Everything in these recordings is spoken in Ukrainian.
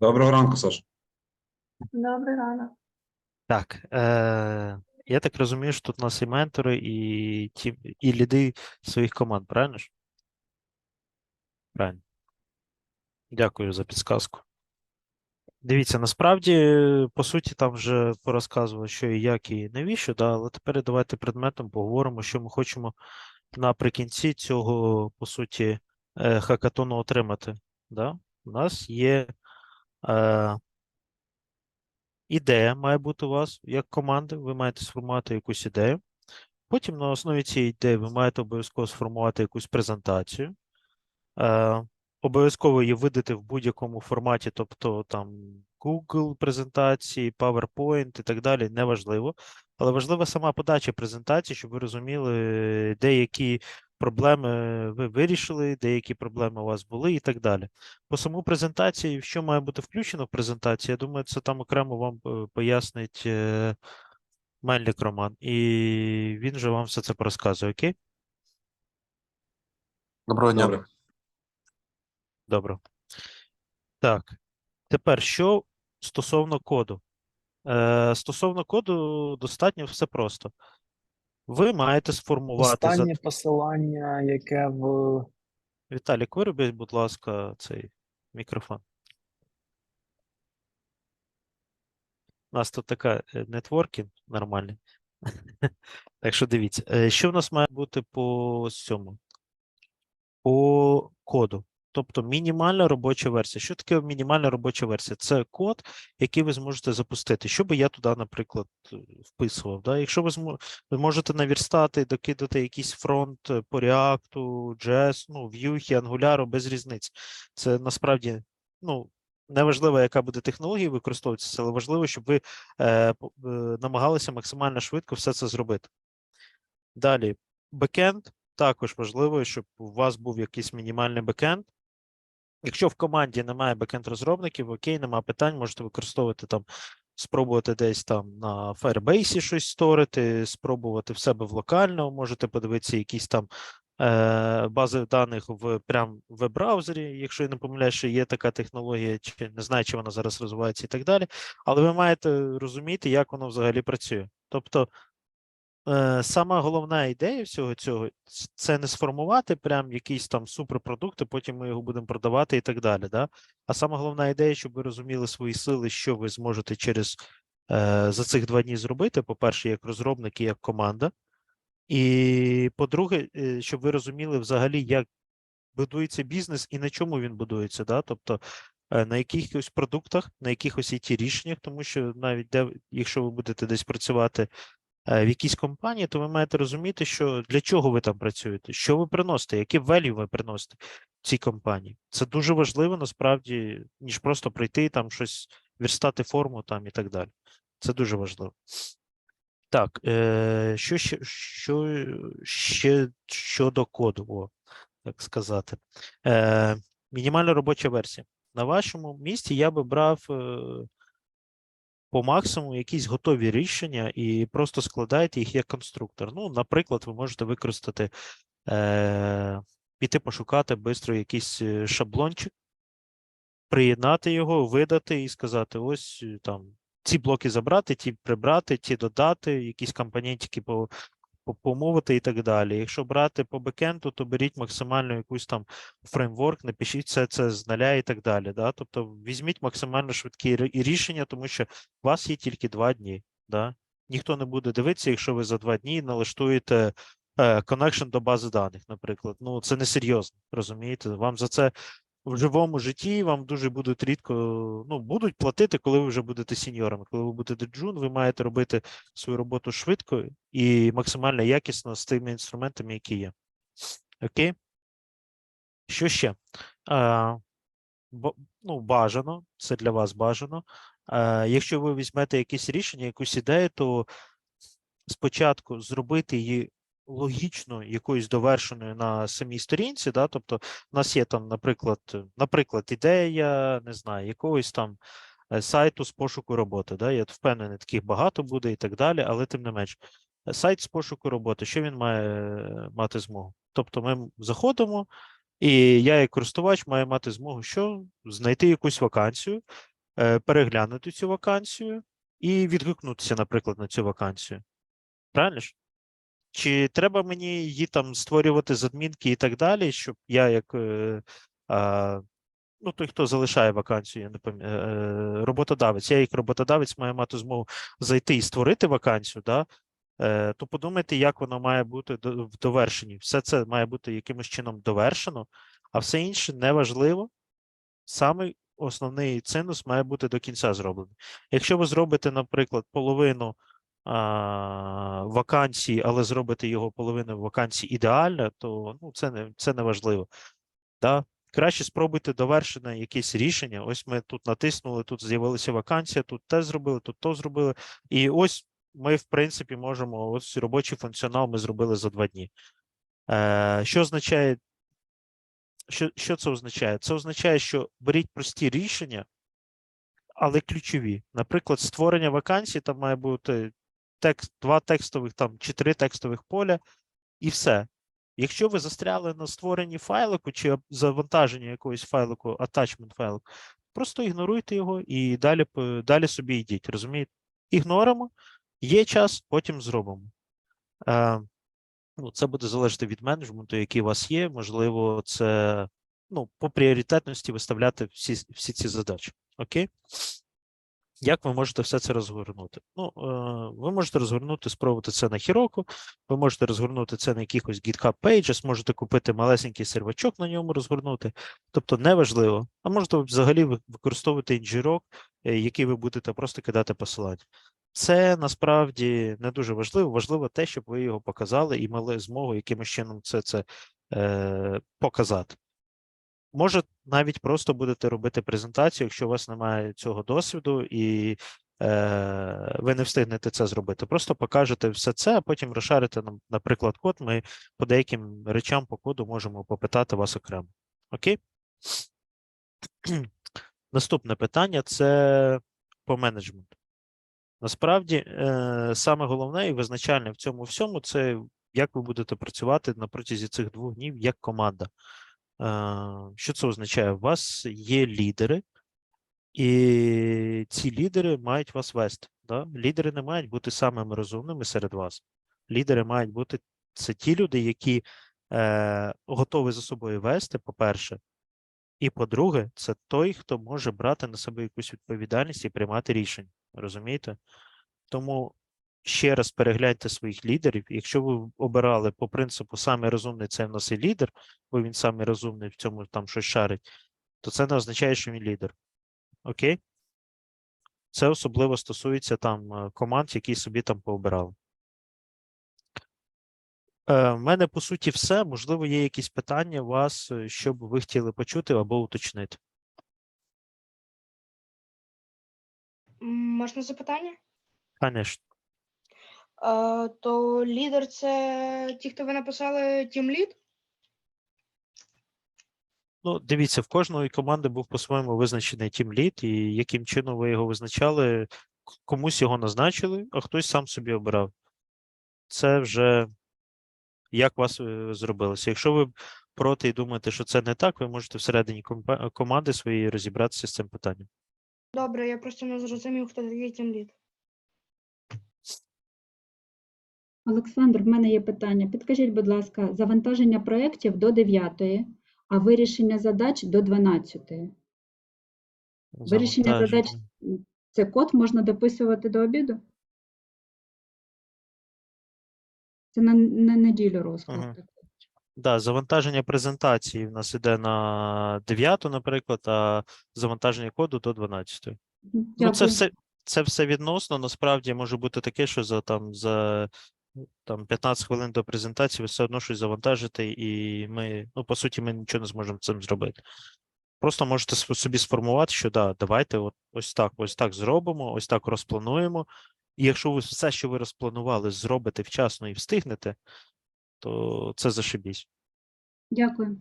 Доброго ранку, Саш. Добрий ранок. Так, е, я так розумію, що тут у нас і ментори, і, ті, і ліди своїх команд, правильно ж? Правильно. Дякую за підсказку. Дивіться, насправді, по суті, там вже порозказували, що і як, і навіщо, да, але тепер давайте предметом поговоримо, що ми хочемо наприкінці цього, по суті, е, хакатону отримати. Да? У нас є е, ідея має бути у вас як команди, ви маєте сформувати якусь ідею. Потім на основі цієї ідеї ви маєте обов'язково сформувати якусь презентацію. Е, обов'язково її видати в будь-якому форматі, тобто там Google презентації, PowerPoint і так далі, неважливо. Але важлива сама подача презентації, щоб ви розуміли, деякі проблеми ви вирішили, деякі проблеми у вас були і так далі. По саму презентації, що має бути включено в презентації, я думаю, це там окремо вам е, пояснить е, Мельник Роман, і він же вам все це порозказує, окей? Доброго дня. Добре. Добре. Так, тепер що стосовно коду? Е, стосовно коду достатньо все просто. Ви маєте сформувати за... Останнє посилання, яке в Віталік, виробіть, будь ласка, цей мікрофон. У нас тут така е, нетворкінг нормальний. Так що дивіться, е, що в нас має бути по цьому? По коду. Тобто мінімальна робоча версія. Що таке мінімальна робоча версія? Це код, який ви зможете запустити. Що би я туди, наприклад, вписував. Да? Якщо ви, ви можете навірстати, докидати якийсь фронт е, по React, JS, ну, Vue, Angular, без різниці. Це насправді, ну, неважливо, яка буде технологія використовуватися, але важливо, щоб ви е, е, намагалися максимально швидко все це зробити. Далі, бекенд також важливо, щоб у вас був якийсь мінімальний бекенд. Якщо в команді немає бекенд-розробників, окей, нема питань, можете використовувати там, спробувати десь там на Firebase щось сторити, спробувати в себе в локально, можете подивитися якісь там е, бази даних в прям веб-браузері, якщо я не помиляюсь, що є така технологія, чи не знаю, чи вона зараз розвивається і так далі. Але ви маєте розуміти, як воно взагалі працює. Тобто, сама головна ідея всього цього це не сформувати прям якийсь там суперпродукт, і потім ми його будемо продавати і так далі. Да? А сама головна ідея, щоб ви розуміли свої сили, що ви зможете через е, за цих два дні зробити. По-перше, як розробник і як команда. І по-друге, е, щоб ви розуміли взагалі, як будується бізнес і на чому він будується. Да? Тобто е, на якихось продуктах, на якихось it рішеннях, тому що навіть де, якщо ви будете десь працювати е, в якійсь компанії, то ви маєте розуміти, що для чого ви там працюєте, що ви приносите, які value ви приносите цій компанії. Це дуже важливо насправді, ніж просто прийти там щось верстати форму там і так далі. Це дуже важливо. Так, е, що ще, що ще щодо коду, о, так сказати. Е, мінімальна робоча версія. На вашому місці я би брав е, по максимуму якісь готові рішення і просто складайте їх як конструктор. Ну, наприклад, ви можете використати, е, піти пошукати швидко якийсь е, шаблончик, приєднати його, видати і сказати: ось е, там ці блоки забрати, ті прибрати, ті додати, якісь компонентики по, по, помовити і так далі. Якщо брати по бекенду, то беріть максимально якусь там фреймворк, напишіть все це з нуля і так далі. Да? Тобто візьміть максимально швидкі рішення, тому що у вас є тільки два дні. Да? Ніхто не буде дивитися, якщо ви за два дні налаштуєте е, connection до бази даних, наприклад. Ну, це не серйозно, розумієте? Вам за це в живому житті вам дуже будуть рідко, ну, будуть платити, коли ви вже будете сіньорами. Коли ви будете джун, ви маєте робити свою роботу швидко і максимально якісно з тими інструментами, які є. Окей? Що ще? А, ну, бажано, це для вас бажано. А, якщо ви візьмете якесь рішення, якусь ідею, то спочатку зробити її логічно якоюсь довершеною на самій сторінці, да? тобто у нас є там, наприклад, наприклад, ідея, не знаю, якогось там е, сайту з пошуку роботи. Да? Я впевнений, таких багато буде і так далі, але тим не менш, е, сайт з пошуку роботи, що він має е, мати змогу? Тобто ми заходимо, І я, як користувач, маю мати змогу що? Знайти якусь вакансію, переглянути цю вакансію і відгукнутися, наприклад, на цю вакансію. Правильно? Чи треба мені її там створювати з адмінки і так далі, щоб я як е, а, ну, той, хто залишає вакансію, я не пам'ятаю, е, роботодавець, я як роботодавець маю мати змогу зайти і створити вакансію, да? е, то подумайте, як воно має бути в довершенні. Все це має бути якимось чином довершено, а все інше неважливо. Саме основний цинус має бути до кінця зроблений. Якщо ви зробите, наприклад, половину вакансій, але зробите його половину вакансій ідеально, то ну, це не, це не важливо. Да? Краще спробуйте довершене якесь рішення. Ось ми тут натиснули, тут з'явилася вакансія, тут те зробили, тут то зробили. І ось ми, в принципі, можемо ось робочий функціонал ми зробили за два дні. Е, що означає? Що, що це означає? Це означає, що беріть прості рішення, але ключові. Наприклад, створення вакансій, там має бути текст, два текстових там чи три текстових поля, і все. Якщо ви застряли на створенні файлику чи завантаженні якогось файлику, attachment файлику, просто ігноруйте його і далі, далі собі йдіть. Розумієте? Ігноримо, є час, потім зробимо. Е, ну, це буде залежати від менеджменту, який у вас є. Можливо, це ну, по пріоритетності виставляти всі, всі ці задачі. Окей? Як ви можете все це розгорнути? Ну, е, ви можете розгорнути, спробувати це на Heroku, ви можете розгорнути це на якихось GitHub Pages, можете купити малесенький сервачок на ньому розгорнути. Тобто неважливо. А можете взагалі використовувати інжирок, е, який ви будете просто кидати посилання. Це насправді не дуже важливо. Важливо те, щоб ви його показали і мали змогу якимось чином це, це е, показати. Може, навіть просто будете робити презентацію, якщо у вас немає цього досвіду і е, ви не встигнете це зробити. Просто покажете все це, а потім розшарите, нам, наприклад, код. Ми по деяким речам по коду можемо попитати вас окремо. Окей? Наступне питання це по менеджменту. Насправді, е, саме головне і визначальне в цьому всьому це як ви будете працювати на протязі цих двох днів як команда. Що це означає? У вас є лідери, і ці лідери мають вас вести. Да? Лідери не мають бути самими розумними серед вас. Лідери мають бути це ті люди, які е, готові за собою вести, по-перше, і по-друге, це той, хто може брати на себе якусь відповідальність і приймати рішення. Розумієте? Тому ще раз перегляньте своїх лідерів. Якщо ви обирали по принципу самий розумний це в нас і лідер, бо він самий розумний в цьому там щось шарить, то це не означає, що він лідер. Окей? Це особливо стосується там е, команд, які собі там пообирали. Е, в мене по суті все. Можливо, є якісь питання у вас, е, що б ви хотіли почути або уточнити. Можна запитання? Конечно. Е, то лідер це ті, хто ви написали тім лід? Ну, дивіться, в кожної команди був по-своєму визначений тімлід, і яким чином ви його визначали, комусь його назначили, а хтось сам собі обирав. Це вже як вас е, зробилося. Якщо ви проти і думаєте, що це не так, ви можете всередині команди своєї розібратися з цим питанням. Добре, я просто не зрозумів, хто такий тім лід. Олександр, в мене є питання. Підкажіть, будь ласка, завантаження проєктів до 9, а вирішення задач до 12. Вирішення задач це код можна дописувати до обіду? Це на, на неділю розклад. Такий. Да, завантаження презентації в нас іде на 9, наприклад, а завантаження коду до 12. Мгм, Ну, це все, це все відносно. Насправді може бути таке, що за там за там 15 хвилин до презентації ви все одно щось завантажите, і ми, ну, по суті, ми нічого не зможемо цим зробити. Просто можете собі сформувати, що да, давайте от ось так, ось так зробимо, ось так розплануємо. І якщо ви все, що ви розпланували, зробите вчасно і встигнете, то це зашибісь. Дякую.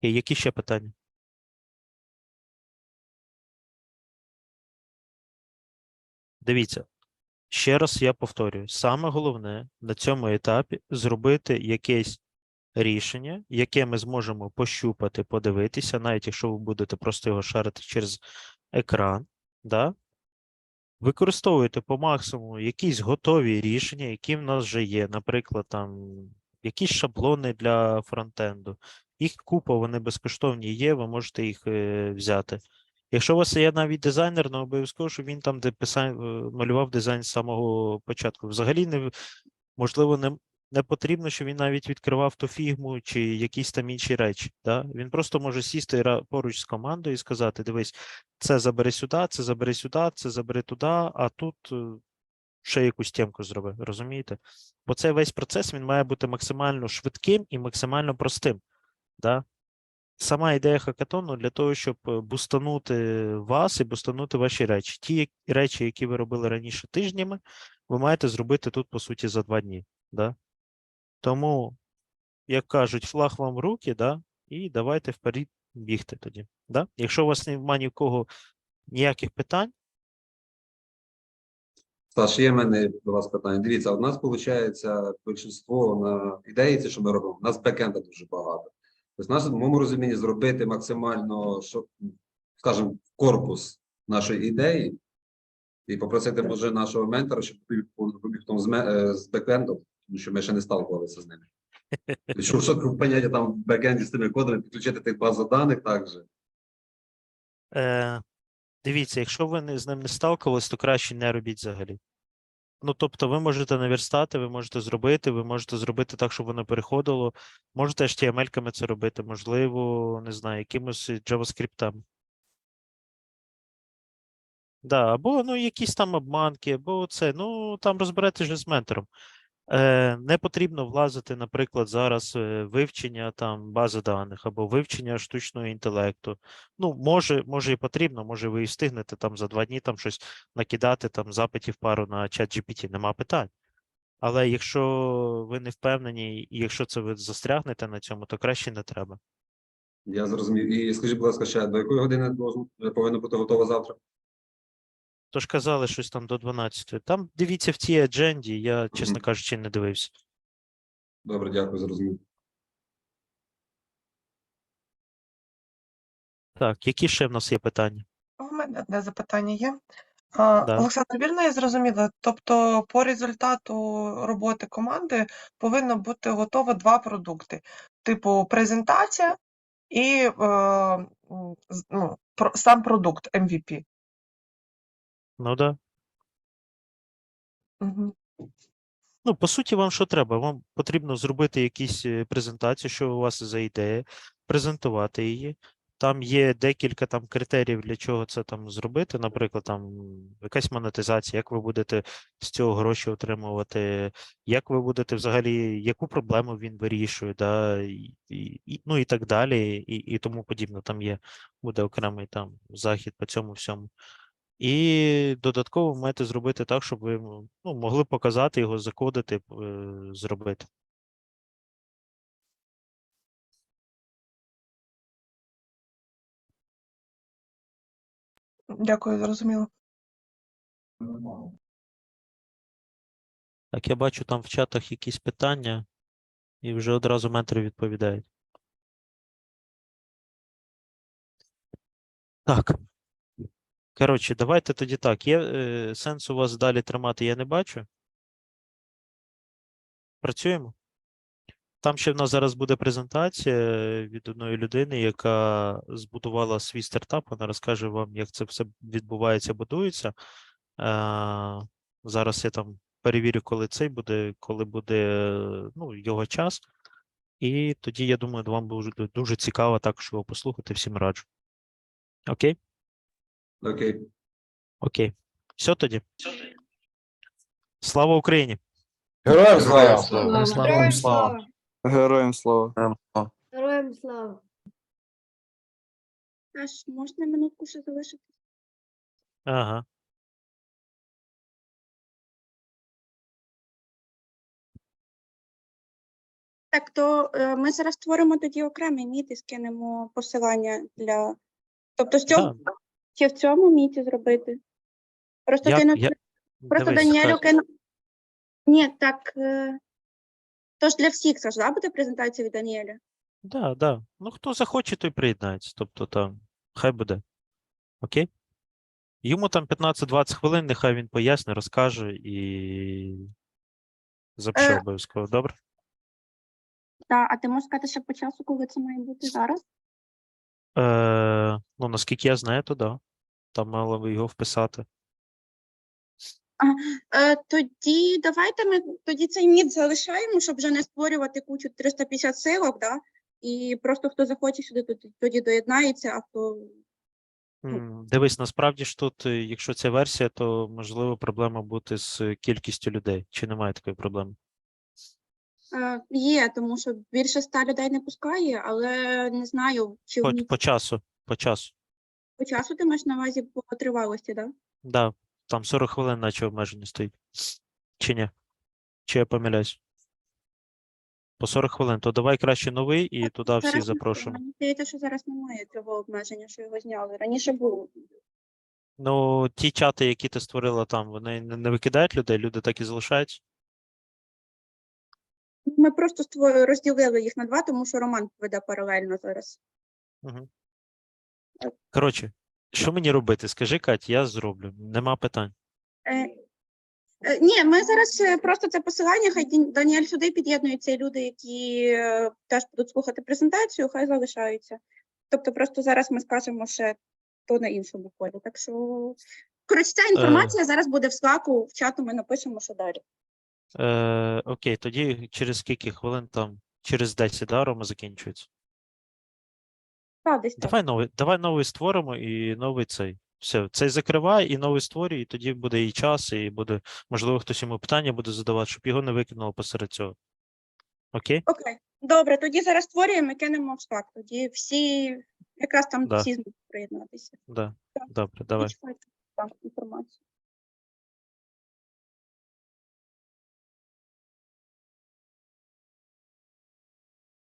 І які ще питання? Дивіться, ще раз я повторюю: саме головне на цьому етапі зробити якесь рішення, яке ми зможемо пощупати, подивитися, навіть якщо ви будете просто його шарити через екран, да? використовуєте по максимуму якісь готові рішення, які в нас вже є. Наприклад, там якісь шаблони для фронтенду. Їх купа, вони безкоштовні є, ви можете їх е, взяти. Якщо у вас є навіть дизайнер, не обов'язково, щоб він там де писав, е, малював дизайн з самого початку. Взагалі, не, можливо, не, не потрібно, щоб він навіть відкривав ту фігму чи якісь там інші речі. Да? Він просто може сісти поруч з командою і сказати: дивись, це забери сюди, це забери сюди, це забери туди, а тут е, ще якусь тємку зроби. Розумієте? Бо цей весь процес він має бути максимально швидким і максимально простим. Да? Сама ідея хакатону для того, щоб е, бустанути вас і бустанути ваші речі. Ті речі, які ви робили раніше тижнями, ви маєте зробити тут, по суті, за два дні. Да? Тому, як кажуть, флаг вам в руки, да? і давайте вперед бігти тоді. Да? Якщо у вас немає ні в кого ніяких питань, Саш, є в мене до вас питання. Дивіться, у нас виходить більшість на ідеї, що ми робимо. У нас бекенда дуже багато. Тобто, нас, в моєму розумінні, зробити максимально, щоб, скажімо, корпус нашої ідеї і попросити, може, нашого ментора, щоб побіг там з, е, з бекендом, тому що ми ще не сталкувалися з ними. Щоб що поняття там в бекенді з тими кодами, підключити тих базу даних також. Е, дивіться, якщо ви з ним не сталкувались, то краще не робіть взагалі. Ну, тобто, ви можете наверстати, ви можете зробити, ви можете зробити так, щоб воно переходило. Можете HTML-ками це робити, можливо, не знаю, якимось JavaScript. Да, або ну, якісь там обманки, або це. Ну, там розберетеся з ментором. Е, не потрібно влазити, наприклад, зараз е, вивчення там бази даних або вивчення штучного інтелекту. Ну, може, може і потрібно, може ви і встигнете там за два дні там щось накидати, там запитів пару на чат GPT, нема питань. Але якщо ви не впевнені, і якщо це ви застрягнете на цьому, то краще не треба. Я зрозумів. І скажіть, будь ласка, ще до якої години повинно бути готово завтра? Тож казали щось там до 12. Там дивіться в цій адженді, я, чесно кажучи, не дивився. Добре, дякую, зрозумів. Так, які ще в нас є питання? У мене одне запитання є. А, Да. Олександр, вірно я зрозуміла? Тобто по результату роботи команди повинно бути готово два продукти: типу презентація і е, м, з- ну, про, сам продукт MVP. Ну да. Угу. Ну, по суті, вам що треба? Вам потрібно зробити якісь е, презентацію, що у вас за ідея, презентувати її. Там є декілька там критеріїв, для чого це там зробити. Наприклад, там якась монетизація, як ви будете з цього гроші отримувати, як ви будете взагалі, яку проблему він вирішує, да, і, і, і- ну і так далі, і, і тому подібне. Там є, буде окремий там захід по цьому всьому. І додатково маєте зробити так, щоб ви ну, могли показати його, закодити, е, зробити. Дякую, зрозуміло. Так, я бачу там в чатах якісь питання, і вже одразу ментори відповідають. Так. Коротше, давайте тоді так. Є е, сенс у вас далі тримати, я не бачу. Працюємо. Там ще в нас зараз буде презентація е, від одної людини, яка збудувала свій стартап. Вона розкаже вам, як це все відбувається, будується. Е, зараз я там перевірю, коли цей буде, коли буде е, ну, його час. І тоді, я думаю, вам буде дуже, цікаво також його послухати. Всім раджу. Окей? Окей. Окей. Все тоді. Слава Україні! Героям слава! Героям слава! Героям слава! Героям слава. Аж можна минутку ще залишити? Ага. Так, то е, ми зараз створимо тоді окремий міт і скинемо посилання для. Тобто, з цього Да. Чи в цьому міті зробити? Просто Я- кинути. я- Просто дивись, Даніелю кину. Ні, так. е, Тож для всіх це ж да, буде презентація від Даніеля? Да, да. Ну, хто захоче, той приєднається. Тобто там, хай буде. Окей? Йому там 15-20 хвилин, нехай він поясне, розкаже і запише Е. обов'язково. Добре? Так, а ти можеш сказати ще по часу, коли це має бути зараз? Е, ну, наскільки я знаю, то да. Там мало би його вписати. Е, тоді давайте ми тоді цей міт залишаємо, щоб вже не створювати кучу 350 силок, да? і просто хто захоче сюди, тоді, тоді доєднається, а хто М, Дивись, насправді ж тут, е, якщо це версія, то можливо проблема бути з кількістю людей. Чи немає такої проблеми? е, є, тому що більше ста людей не пускає, але не знаю, чи По, по часу. По часу. По часу ти маєш на увазі по тривалості, да? Да, там 40 хвилин, наче обмеження стоїть. Чи ні? Чи я помиляюсь? По 40 хвилин, то давай краще новий і туди всіх Зараз не- запрошуємо. Мені здається, що зараз немає цього обмеження, що його зняли. Раніше було. Ну, ті чати, які ти створила там, вони не не викидають людей, люди так і залишаються. Ми просто ство- розділили їх на два, тому що Роман веде паралельно зараз. Угу. Коротше, що мені робити? Скажи, Кать, я зроблю. Нема питань. Е, е, ні, ми зараз е, просто це посилання, хай Даніель сюди під'єднуються, і люди, які е, теж будуть слухати презентацію, хай залишаються. Тобто просто зараз ми скажемо ще то на іншому полі. Так що, коротше, ця інформація зараз буде в Slack, в чату ми напишемо, що далі. Е, окей, тоді через скільки хвилин там? Через 10, да, Рома закінчується. Так, десь так. Давай новий, давай новий створимо і новий цей. Все, цей закривай і новий створюй, і тоді буде і час, і буде, можливо, хтось йому питання буде задавати, щоб його не викинуло посеред цього. Окей? Окей, добре, тоді зараз створюємо і кинемо в Slack. Тоді всі, якраз там Да. всі зможуть приєднатися. Да. Так. Добре, давай. Почекайте.